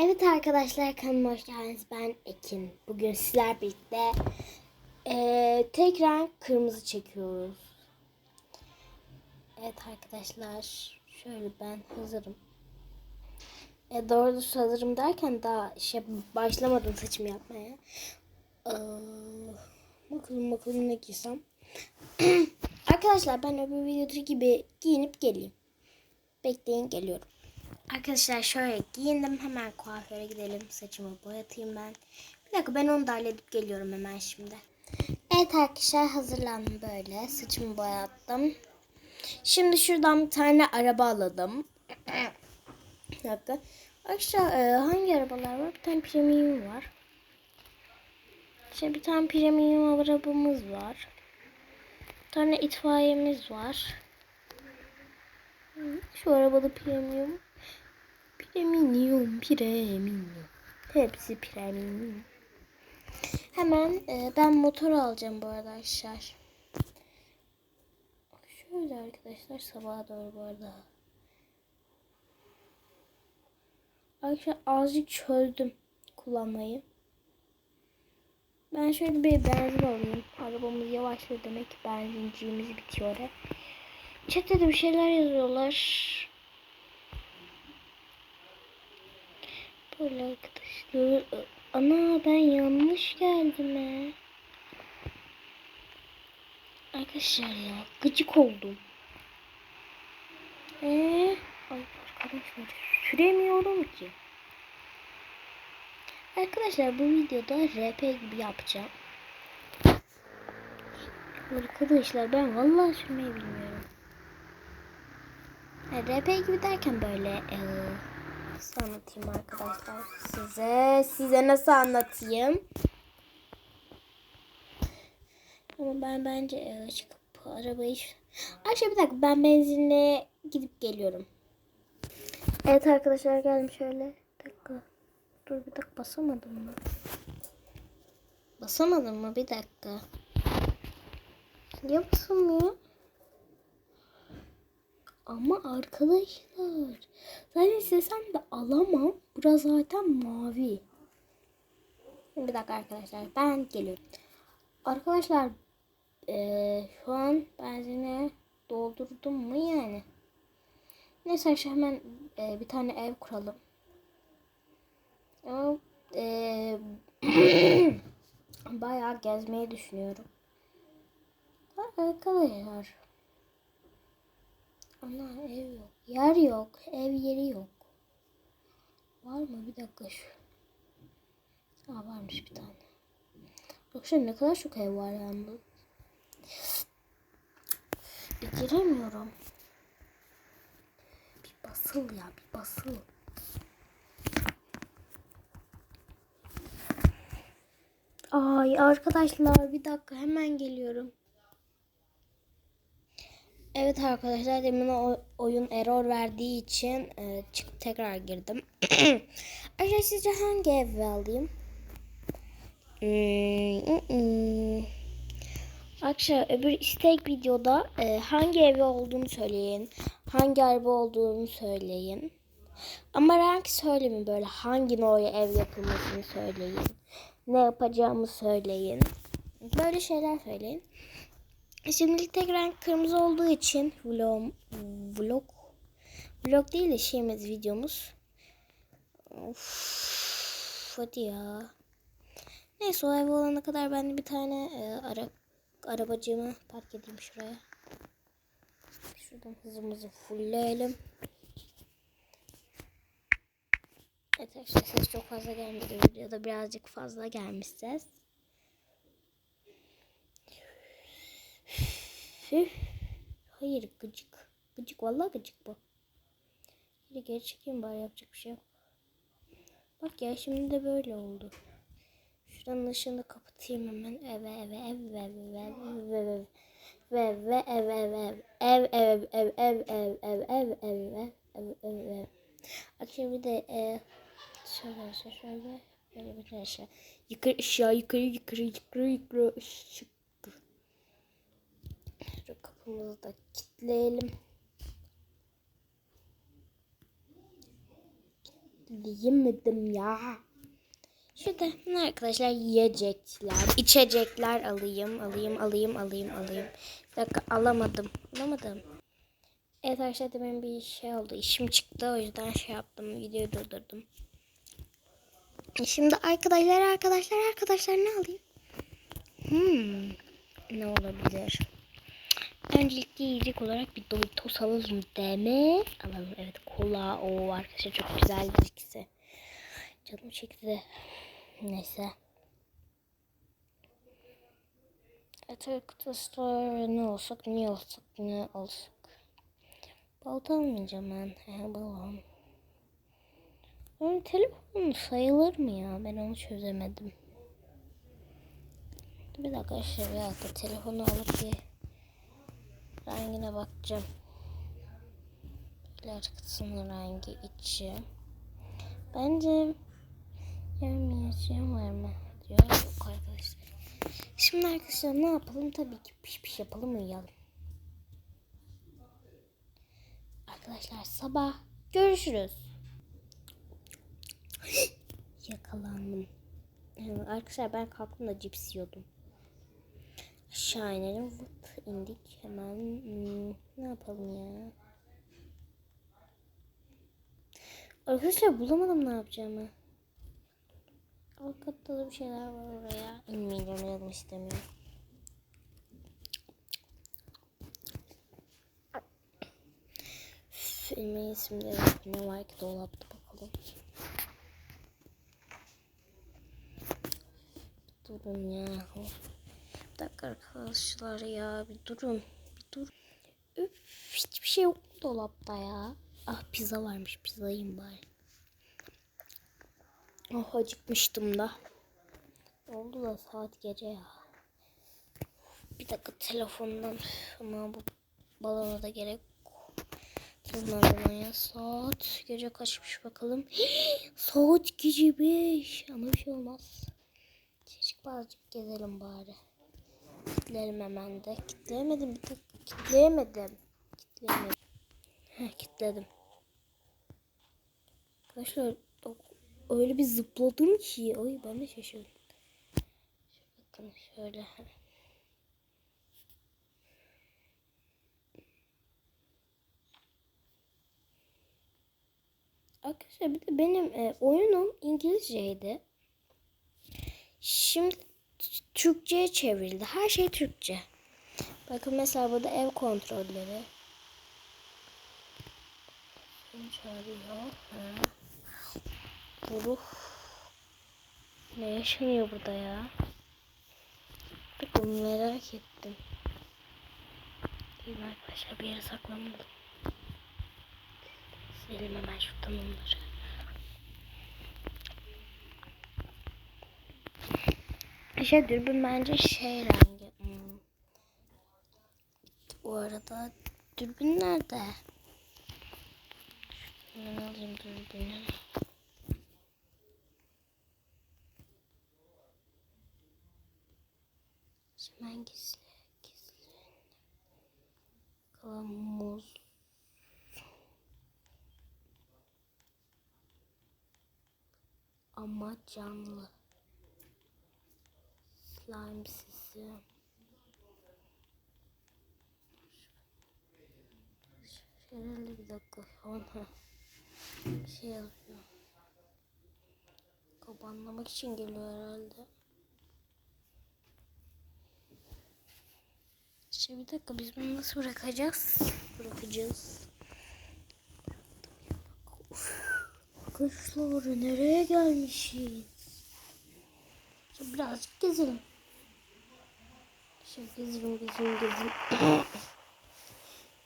Evet arkadaşlar kanalıma hoş geldiniz. Ben Ekin. Bugün sizler birlikte eee tekrar kırmızı çekiyoruz. Evet arkadaşlar şöyle ben hazırım. E, doğrusu hazırım derken daha şey başlamadım saçımı yapmaya. Ee, bakalım bakalım ne giysem. arkadaşlar ben öbür videodaki gibi giyinip geleyim. Bekleyin geliyorum. Arkadaşlar şöyle giyindim. Hemen kuaföre gidelim. Saçımı boyatayım ben. Bir dakika ben onu da halledip geliyorum hemen şimdi. Evet arkadaşlar hazırlandım böyle. Saçımı boyattım. Şimdi şuradan bir tane araba alalım. bir dakika. Arkadaşlar e, hangi arabalar var? Bir tane premium var. İşte bir tane premium arabamız var. Bir tane itfaiyemiz var. Şu arabada premium. Premium, premium. Hepsi premium. Hemen e, ben motor alacağım bu arkadaşlar. Şöyle arkadaşlar sabaha doğru bu arada. Arkadaşlar azıcık çözdüm kullanmayı. Ben şöyle bir benzin alayım. Arabamız yavaşlıyor demek ki benzincimiz bitiyor. Chat'te de bir şeyler yazıyorlar. Böyle arkadaşlar. Ana ben yanlış geldim he. Arkadaşlar ya gıcık oldum. Ee, ay arkadaşlar süremiyorum ki. Arkadaşlar bu videoda RP gibi yapacağım. Arkadaşlar ben vallahi sürmeyi bilmiyorum. RP gibi derken böyle e, nasıl anlatayım arkadaşlar size? Size nasıl anlatayım? Ama ben bence e, çıkıp arabayı Ayşe bir dakika ben benzinle gidip geliyorum. Evet arkadaşlar geldim şöyle. Bir dakika. Dur bir dakika basamadım mı? Basamadım mı? Bir dakika. Niye basamıyor ama arkadaşlar zaten istesem de alamam. Burası zaten mavi. Bir dakika arkadaşlar ben geliyorum. Arkadaşlar eee, şu an benzine doldurdum mu yani? Neyse şu hemen eee, bir tane ev kuralım. Ama eee, bayağı gezmeyi düşünüyorum. Arkadaşlar Ana ev yok. Yer yok. Ev yeri yok. Var mı? Bir dakika şu. Aa varmış bir tane. Şimdi ne kadar çok ev var yalnız. Bir giremiyorum. Bir basıl ya bir basıl. Ay arkadaşlar bir dakika hemen geliyorum. Evet arkadaşlar demin oyun error verdiği için e, çık tekrar girdim. Arkadaşlar sizce hangi evi alayım? Hmm, hmm. Arkadaşlar öbür istek videoda e, hangi evi olduğunu söyleyin. Hangi araba olduğunu söyleyin. Ama renk söylemeyin böyle hangi noya ev yapılmasını söyleyin. Ne yapacağımı söyleyin. Böyle şeyler söyleyin. Şimdilik tek renk kırmızı olduğu için vlog vlog vlog değil de şeyimiz videomuz. Of, hadi ya. Neyse o ev olana kadar ben bir tane e, ara, arabacığımı park edeyim şuraya. Şuradan hızımızı fullleyelim. Evet arkadaşlar ses çok fazla gelmedi. Ya da birazcık fazla gelmiş ses. Üf. Hayır gıcık. Gıcık vallahi gıcık bu. Geri geri çekeyim bari yapacak bir şey yok. Bak ya şimdi de böyle oldu. Şuranın ışığını kapatayım hemen. Eve eve ev ev ev ev ev ve ve ev ev ev ev ev ev ev ev ev ev ev ev ev ev Akşam bir de e, şöyle şöyle böyle bir şey. Yukarı aşağı yukarı yukarı yukarı yukarı şu kapımızı da kilitleyelim. Kitleyemedim ya. Şurada arkadaşlar yiyecekler, içecekler alayım, alayım, alayım, alayım, alayım. Bir dakika alamadım, alamadım. Evet arkadaşlar benim bir şey oldu. İşim çıktı o yüzden şey yaptım. Videoyu durdurdum. Şimdi arkadaşlar arkadaşlar arkadaşlar ne alayım? Hmm, ne olabilir? Öncelikle yiyecek olarak bir Doritos alalım deme. Alalım evet kola o arkadaşlar çok güzeldir ikisi. Canım çekti. Neyse. Evet arkadaşlar ne olsak ne olsak ne olsak. Balta almayacağım ben. He, balon. Onun telefonu sayılır mı ya? Ben onu çözemedim. Bir dakika şöyle bir dakika telefonu alıp bir rengine bakacağım. Böyle arkasının rengi içi. Bence yarım var mı? Diyor yok arkadaşlar. Şimdi arkadaşlar ne yapalım? Tabii ki piş piş yapalım uyuyalım. Arkadaşlar sabah görüşürüz. Yakalandım. Arkadaşlar ben kalktığımda cips yiyordum. Aşağı inelim. İndik. Hemen ne yapalım ya? Arkadaşlar bulamadım ne yapacağımı. Alt da bir şeyler var oraya. İnmeyeceğim yanım istemiyorum. Filmin isimleri ne var ki dolapta bakalım. Durun ya. Dakika arkadaşlar ya bir durun. Bir dur. Üf, hiçbir şey yok dolapta ya. Ah pizza varmış pizza yiyeyim bari. Oh acıkmıştım da. Oldu da saat gece ya. Bir dakika telefondan ama bu balona da gerek tırmanmaya saat gece kaçmış bakalım. saat gece 5 ama bir şey olmaz. Çocuk birazcık gezelim bari. Kitleyelim hemen de. Kitleyemedim bir tek. Kitleyemedim. Kitleyemedim. Heh, kitledim. Arkadaşlar öyle bir zıpladım ki. Ay ben de şaşırdım. Bakın şöyle. Arkadaşlar bir de benim e, oyunum İngilizceydi. Şimdi Türkçe'ye çevrildi. Her şey Türkçe. Bakın mesela burada ev kontrolleri. Çağırıyor? Ha. Buruh. Ne yaşanıyor burada ya? Bakın merak ettim. Değil arkadaşlar bir yere saklanmadım. Silelim hemen şuradan onları. Şey dürbün bence şey rengi. Hmm. Bu arada dürbün nerede? Ben alayım dürbünü. Hemen gizli. Gizli. Bakalım muz. Ama canlı. Slime sisi. Şöyle bir dakika. Bir şey yazıyor. Kapanlamak için geliyor herhalde. İşte bir dakika biz bunu nasıl bırakacağız? Bırakacağız. Arkadaşlar nereye gelmişiz? Birazcık gezelim. Şimdi gezelim gezelim gezelim.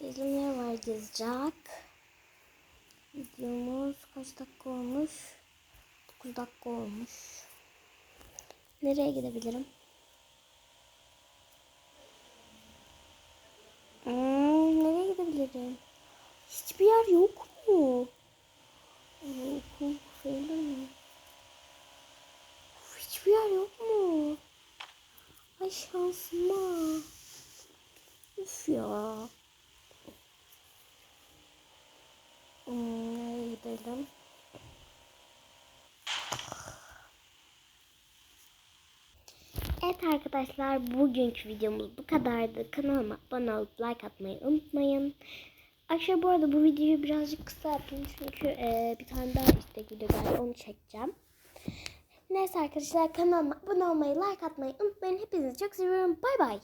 gezelim ne var gezecek? Videomuz kaç dakika olmuş? 9 dakika olmuş. Nereye gidebilirim? Hmm, nereye gidebilirim? Hiçbir yer yok mu? Yok, sayılır mı? Vay şansıma. Üf ya. Hmm, gidelim? Evet arkadaşlar bugünkü videomuz bu kadardı. Kanalıma abone olup like atmayı unutmayın. Akşam bu arada bu videoyu birazcık kısa yaptım çünkü e, bir tane daha istek video geldi onu çekeceğim. Neyse arkadaşlar kanalıma abone olmayı, like atmayı unutmayın. Hepinizi çok seviyorum. Bay bay.